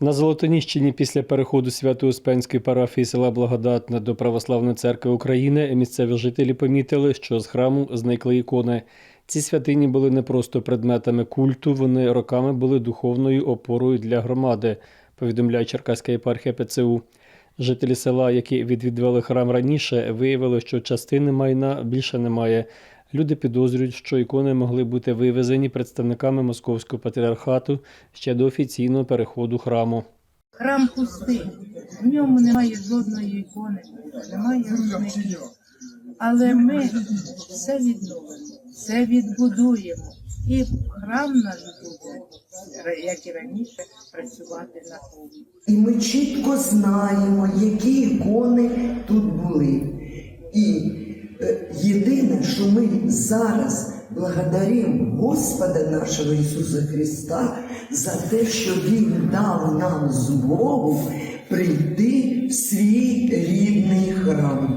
На Золотоніщині після переходу Свято-Успенської парафії села Благодатне до Православної церкви України місцеві жителі помітили, що з храму зникли ікони. Ці святині були не просто предметами культу, вони роками були духовною опорою для громади, повідомляє Черкаська єпархія ПЦУ. Жителі села, які відвідували храм раніше, виявили, що частини майна більше немає. Люди підозрюють, що ікони могли бути вивезені представниками московського патріархату ще до офіційного переходу храму. Храм пустий, в ньому немає жодної ікони, немає рушників. Але ми все відновимо, все відбудуємо. І храм наш буде, як і раніше, працювати на повні. І ми чітко знаємо, які ікони тут були. І єдине, що ми зараз благодаримо Господа нашого Ісуса Христа за те, що Він дав нам змогу прийти в свій рідний храм.